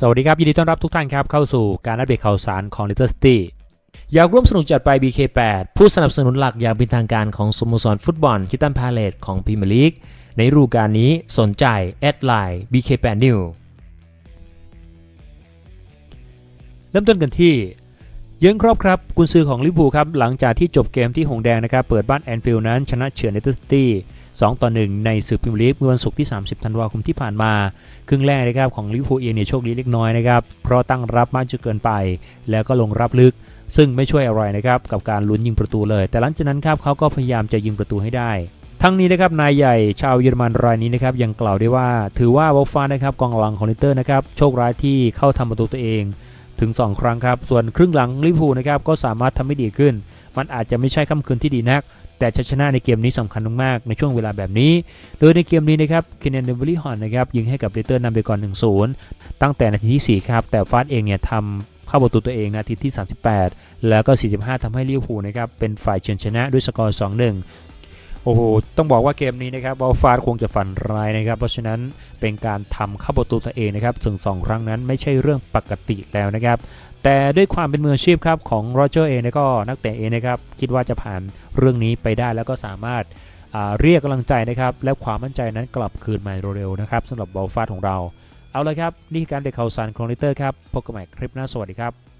สวัสดีครับ ยินดีต้อนรับทุกท่านครับ เข้าสู่การอัปเดตข่าวสารของ Little City อยากร่วมสนุกจัดไป BK8 ผู้สนับสนุนหลักอย่างเป็นทางการของสโมสรฟุตบอลคิตันพาเลตของพรีเมียร์ลีกในฤดูกาลนี้สนใจแอดไลน์ BK8 New เริ่มต้นกันที่เยื้องครอบครับกุนซือของลิเวอร์พูลครับหลังจากที่จบเกมที่หงแดงนะครับเปิดบ้านแอนฟิลด์นั้นชนะเฉือนเนเธอร์ซิตี้ 2 ต่อ 1 ในศึกพรีเมียร์ลีกเมื่อวันศุกร์ที่ 30 ธันวาคมที่ผ่านมา ครึ่งแรกนะครับของลิเวอร์พูลเองเนี่ยโชคดีเล็กน้อยนะครับ เพราะตั้งรับมากจนเกินไป แล้วก็ลงรับลึก ซึ่งไม่ช่วยอะไรนะครับกับการลุ้นยิงประตูเลย แต่หลังจากนั้นครับเขาก็พยายามจะยิงประตูให้ได้ทั้งนี้นะครับนายใหญ่ชาวเยอรมันรายนี้นะครับยังกล่าวได้ว่า ถือว่าวอลฟานะครับกองหลังของลิเตอร์นะครับโชคร้ายที่เข้าทำประตูตัวเองถึง 2 ครั้งครับ ส่วนครึ่งหลังลิเวอร์พูลนะครับก็สามารถทำให้ดีขึ้น มันอาจจะไม่ใช่ค่ำคืนที่ดีนัก แต่ชัยชนะในเกมนี้สำคัญมากๆในช่วงเวลาแบบนี้ โดยในเกมนี้นะครับเคนเนนเดวิลี่ฮอนนะครับยิงให้กับลิเตอร์นำไปก่อน 1-0 ตั้งแต่นาทีที่ 4 ครับ แต่ฟาดเองเนี่ยทำเข้าประตูตัวเองนาทีที่ 38 แล้วก็ 45ทำให้ลิเวอร์พูลนะครับเป็นฝ่ายเฉือนชนะด้วยสกอร์ 2-1 โอ้โห ต้องบอกว่าเกมนี้นะครับบอลฟาดคงจะฝันร้ายนะครับ เพราะฉะนั้นเป็นการทำเข้าประตูตัวเองนะครับ ถึง 2 ครั้งนั้นไม่ใช่เรื่องปกติแล้วนะครับ แต่ด้วยความเป็นมืออาชีพครับของโรเจอร์เองแล้วก็นักเตะเองนะครับ คิดว่าจะผ่านเรื่องนี้ไปได้แล้วก็สามารถเรียกกำลังใจนะครับ และความมั่นใจนั้นกลับคืนมาเร็วๆนะครับสำหรับบอลฟาดของเรา เอาเลยครับ นี่คือการเด็กข่าวสารของลิเตอร์ครับพบกันใหม่คลิปหน้าสวัสดีครับ